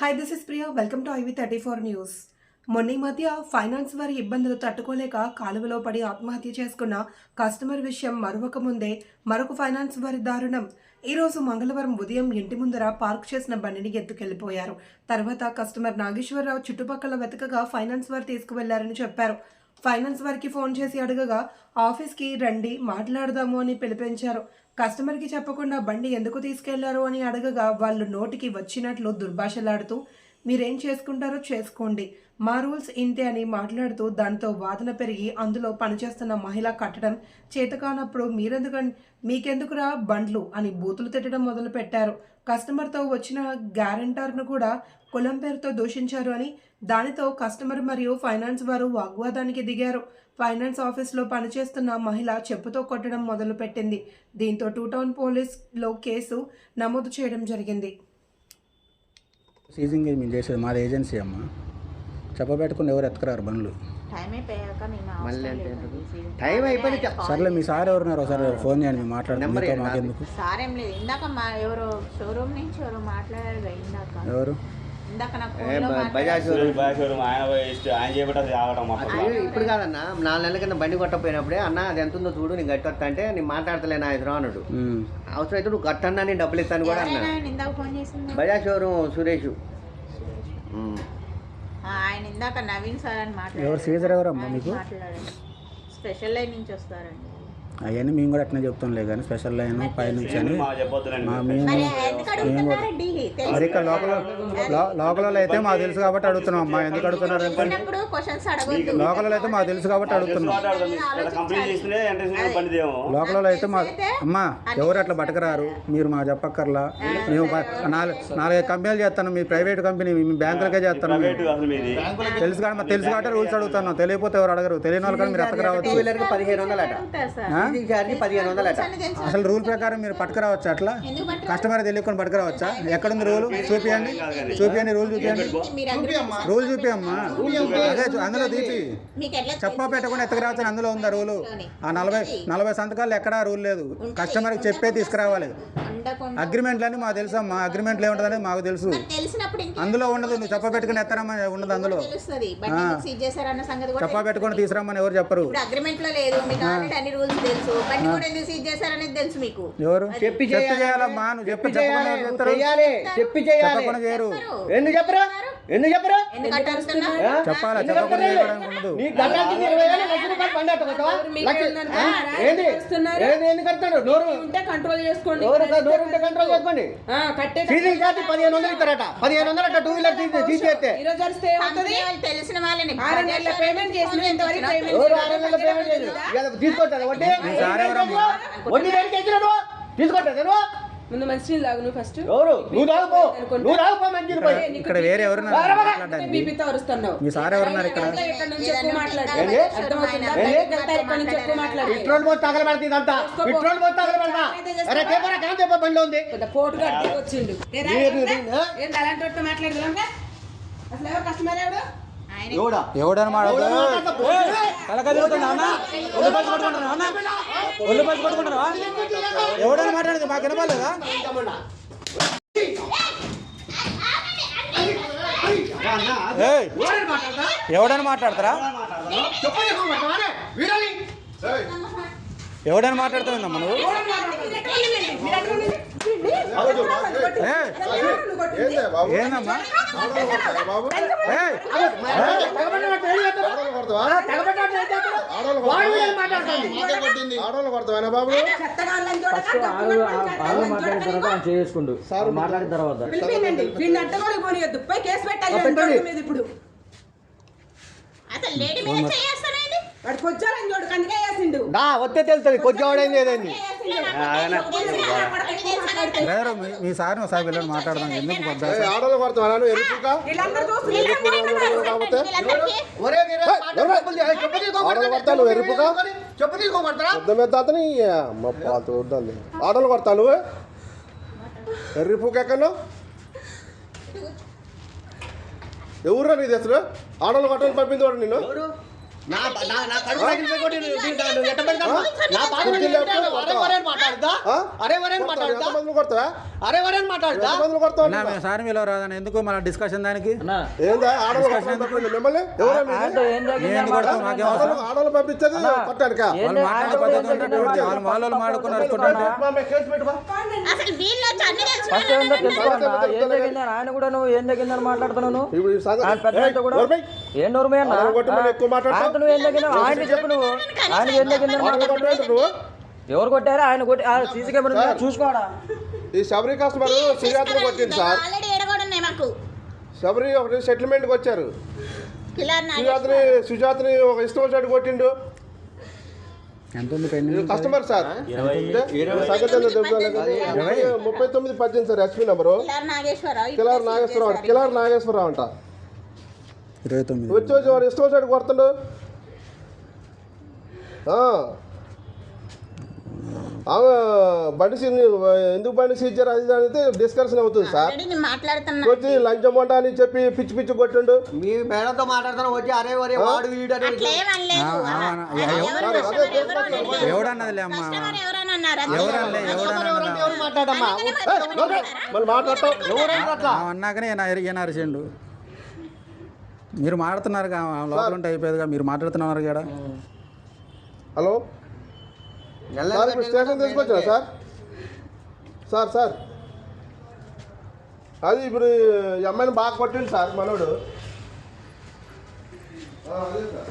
Hi this is Priya welcome to IV thirty four news మొన్న మధ్య finance వారి ఇబ్బందులు తట్టుకోలేక కాలువలో పడి ఆత్మహత్య చేసుకున్న కస్టమర్ విషయం మరొక ముందే మరొక ఫైనాన్స్ వారి దారుణం. ఈరోజు మంగళవారం ఉదయం ఇంటి ముందర పార్క్ చేసిన బండిని ఎత్తుకెళ్ళిపోయారు. తర్వాత కస్టమర్ నాగేశ్వరరావు చుట్టుపక్కల వెతకగా ఫైనాన్స్ వారు తీసుకువెళ్ళారని చెప్పారు. ఫైనాన్స్ వారికి ఫోన్ చేసి అడగగా ఆఫీస్కి రండి మాట్లాడదాము అని పిలిపించారు. కస్టమర్కి చెప్పకుండా బండి ఎందుకు తీసుకెళ్ళారు అని అడగగా వాళ్ళు నోటికి వచ్చినట్లు దుర్భాషలాడుతూ మీరేం చేసుకుంటారో చేసుకోండి. మా రూల్స్ ఇంతే అని మాట్లాడుతూ దాంతో వాదన పెరిగి అందులో పనిచేస్తున్న మహిళ కట్టడం చేతకానప్పుడు మీరెందుకు మీకెందుకురా బండ్లు అని బూతులు తిట్టడం మొదలు పెట్టారు కస్టమర్తో వచ్చిన గ్యారంటర్ను కూడా కులం పేరుతో దూషించారు అని దానితో కస్టమర్ మరియు ఫైనాన్స్ వారు వాగ్వాదానికి దిగారు. ఫైనాన్స్ ఆఫీస్లో పనిచేస్తున్న మహిళ చెప్పుతో కొట్టడం మొదలుపెట్టింది. దీంతో టూ టౌన్ పోలీస్లో కేసు నమోదు చేయడం జరిగింది. సీజింగ్ మేము చేసేది? మాది ఏజెన్సీ అమ్మ. చెప్పబెట్టుకుని ఎవరు ఎత్తుకురారు బండ్లు? టైం అయిపోయాక మళ్ళీ అంటే అయిపోయింది సర్లే మీ సార్ ఎవరున్నారు ఒకసారి ఫోన్ చేయండి మేము నెంబర్ మీతో మాకెందుకు? సార్ లేదు. ఇందాక మా ఎవరో షోరూమ్ నుంచి ఎవరో మాట్లాడారు కదా ఇందాక. ఎవరు? ఇందాక నాకు ఏ ఫోన్లో బ- మాట్లాడారు. ఆయన ఆయన ఇప్పుడు కాదన్న. నాలుగు నెలల కింద బండి కొట్టపోయినప్పుడే అన్న అది ఎంత ఉందో చూడు నేను గట్టి అంటే నేను మాట్లాడతలే నా ఎదురు అన్నాడు. ఉమ్. అవసరం అయితే నువ్వు కట్టన్నా నేను డబ్బులు ఇస్తాను కూడా అన్న. ఎవరైనా ఆయన ఇందాక ఫోన్ చేసింది? బజాజ్ షోరూమ్ సురేష్. ఆయన ఇందాక నవీన్ సార్ అని ఎవరు సీజర్ ఎవరమ్మా మీకు? మాట్లాడారు. స్పెషల్ లైన్ నుంచి వస్తారండి. అవన్నీ మేము కూడా అట్నే చెప్తాంలే కానీ స్పెషల్ లైన్ పై నుంచి అని మా. మేము మరి ఇక్కడ లోకల్ అయితే మాకు తెలుసు కాబట్టి అడుగుతున్నాం అమ్మా. ఎందుకు అడుగుతున్నారు లోకల్లో అయితే మాకు తెలుసు కాబట్టి అడుగుతున్నాం. లోకల్లో అయితే మా అమ్మా ఎవరు అట్లా బతకరారు? మీరు మాకు చెప్పక్కర్లా? మేము నాలుగైదు కంపెనీలు చేస్తాను. మీ ప్రైవేట్ కంపెనీ మీ బ్యాంకులకే చేస్తాను తెలుసు కానీ తెలుసు కాబట్టి రూల్స్ అడుగుతున్నాం. తెలియకపోతే ఎవరు అడగరు. తెలియని వాళ్ళు కానీ మీరు వందలు. అసలు రూల్ ప్రకారం మీరు పట్టుకురావచ్చు అట్లా? కస్టమర్ తెలియకుండా పట్టుకురావచ్చా ఎక్కడుంది రూల్? చూపియండి. చూపియండి రూల్ చూపియండి. రూల్ చూపియమ్మా. అదే అందులో తీపి. మీకు ఎట్లా చెప్పా పెట్టకుండా ఎత్తకురావచ్చు అందులో ఉందా రూలు? ఆ నలభై నలభై సంతకాలు ఎక్కడా రూల్ లేదు. కస్టమర్కి చెప్పే తీసుకురావాలి. ఉండకుండా అగ్రిమెంట్లని మాకు తెలుసమ్మా. అగ్రిమెంట్లు ఏముంటుందని మాకు తెలుసు. అందులో ఉండదు. నువ్వు చెప్ప పెట్టుకుని ఎత్తరమ్మా ఉండదు అందులో. తెలుస్తుంది. బండి ఎందుకు సీజ్ చేశారన్న సంగతి కూడా చెప్పా పెట్టుకొని తీసుకురమ్మని ఎవరు చెప్పరు. ఎవరు? చెప్పి చెప్పి చేయాలి. చేయాలమ్మా. నువ్వు చెప్పి చెప్పి చెప్పకుండా చేయాలి చెప్పి చేయాలి ఎందుకు చెప్పరా? ఎందుకు చెప్పరా? చెప్పాలా? ఎందుకు కడతాడు? నోరు ఉంటే కంట్రోల్ చేసుకోండి. నోరు ఉంటే కంట్రోల్ చేసుకోండి. ఆ, కట్టే సీజింగ్ ఛార్జ్ పదిహేను వందలు ఇస్తారట. పదిహేను వందలు అట్ట టూ వీలర్ తెలిసిన వాళ్ళని. ఆరు నెలల పేమెంట్ చేసిన ఇంతవరకు పేమెంట్ తీసుకుంటారు వడ్డీ? వడ్డీ తీసుకుంటారు ముందు మంచి నీళ్ళు తాగు నువ్వు ఫస్ట్ ఎవరు? నువ్వు తాగుపో నువ్వు తాగుపో మంచి పోయి ఇక్కడ వేరే ఎవరున్నారు మాట్లాడడానికి? బీపీతో అరుస్తున్నావు మీ సార్ ఎవరున్నారు ఇక్కడ? ఇక్కడ నుంచి ఎక్కువ మాట్లాడు. ఏంది? అర్థమవుతుందా? ఇక్కడ నుంచి ఎక్కువ మాట్లాడు. పెట్రోల్ పోతే తగలబెడతా ఇదంతా. పెట్రోల్ పోతే తగలబెడతా అరే కేం చెప్ప బండి ఉంది. పెద్ద పోటు కట్టి వచ్చిండు? ఏంటి అలాంటి అసలు ఎవరు కస్టమర్ ఎవడా ఎవడని మాట్లాడు ఎవడని మాట్లాడేది? మాకు వినపడలేదా? ఏయ్, ఎవడని మాట్లాడతారా? ఎవడని మాట్లాడుతావు? నువ్వు? ఏయ్, ఏందమ్మా ఏయ్, ఆడవాళ్ళు కొడతావా బాబు చేసుకుండు మాట్లాడిన తర్వాత పిలిపిండండి వీడిని అడ్డగోలు పోనీయద్దు పోయి కేసు పెట్టాలి ఇప్పుడు అసలు లేడీ మీద వస్తే తెలుస్తుంది కొద్ది వాడైంది ఏదైంది డ్రైవర్ మీ- మీ సార్ని ఒకసారి పిల్లలు మాట్లాడదాం ఎందుకు నువ్వు ఎరుపుగా చెప్పు కొడతావు? నువ్వు? ఎర్రిపుక ఎక్కడ? ఎవరు నీ అసలు ఆడవాళ్ళు కొట్టని పంపింది వాడు ఎవరు? నా నా నా కడుపు ఎట్ట అరే వరే మాట్లాడుతా ఆ? అరే వరే మేము సార్ మీలో రాదని ఎందుకు మన డిస్కషన్ దానికి? అన్నా. ఏందా? ఆడలు పంపించింది మిమ్మల్ని? కొడతాం ఏం వాళ్ళు ఆయన కూడా నువ్వు ఏం జరిగిందని మాట్లాడుతున్నావు నువ్వు? ఇప్పుడు ఈ సంగతి- ఆయన పెద్ద ఏయ్, ఆయనతో కూడా నోర్మై. ఏం నోరుమే అన్న? ఆయన కొట్టి మళ్ళీ ఎక్కువ మాట్లాడతావు? ఆయనతో నువ్వు ఏం ఆయన చెప్పు నువ్వు. ఆయన ఏం ఎవరు కొట్టారు ఆయన కొట్టి సీసీ కెమెరా? చూసుకోడా? ఈ శబరి కస్టమర్ సుజాతను కొట్టింది సార్. శబరి ఒకటి సెటిల్మెంట్కి వచ్చారు. కిలార్ నాగేశ్వర సుజాతని సుజాతని ఒక ఇష్టం వచ్చాడు కొట్టిండు. Customer sir? ముప్పై తొమ్మిది పద్దెనిమిది sir SP number Kilar Nageswararao Kilar Nageswararao అంట. ఇరవై తొమ్మిది. వచ్చి వచ్చి వాడు ఇష్టం వచ్చాడు కొడుతుండు. ఆ. ఆమె బండి ఎందుకు బండి సీజ్ చేయారు అది అనేది డిస్కషన్ అవుతుంది సార్. వచ్చి లంచం వంట అని చెప్పి పిచ్చి పిచ్చి కొట్టిండు. మీ మేడంతో మాట్లాడుతున్నా వచ్చి అరే వరే వాడు. ఎవడన్నదిలే అమ్మా. కస్టమర్ ఎవరని అన్నారు? అది ఎవరన్నలే ఎవడన్నా ఎవరు మాట్లాడమ్మా? మళ్ళీ మాట్లాడతాం. అట్లా? అన్నాకనే ఈయన అరిచిండు. మీరు మాట్లాడుతున్నారు లోపల ఉంటే అయిపోయేదిగా మీరు మాట్లాడుతున్నారు కదా. హలో? సార్ ఇప్పుడు స్టేషన్ తీసుకొచ్చారా సార్? Sir sir. అది ఇప్పుడు ఈ అమ్మాయిని బాగా కొట్టిండు సార్ మనోడు. ఆ, అదే సార్.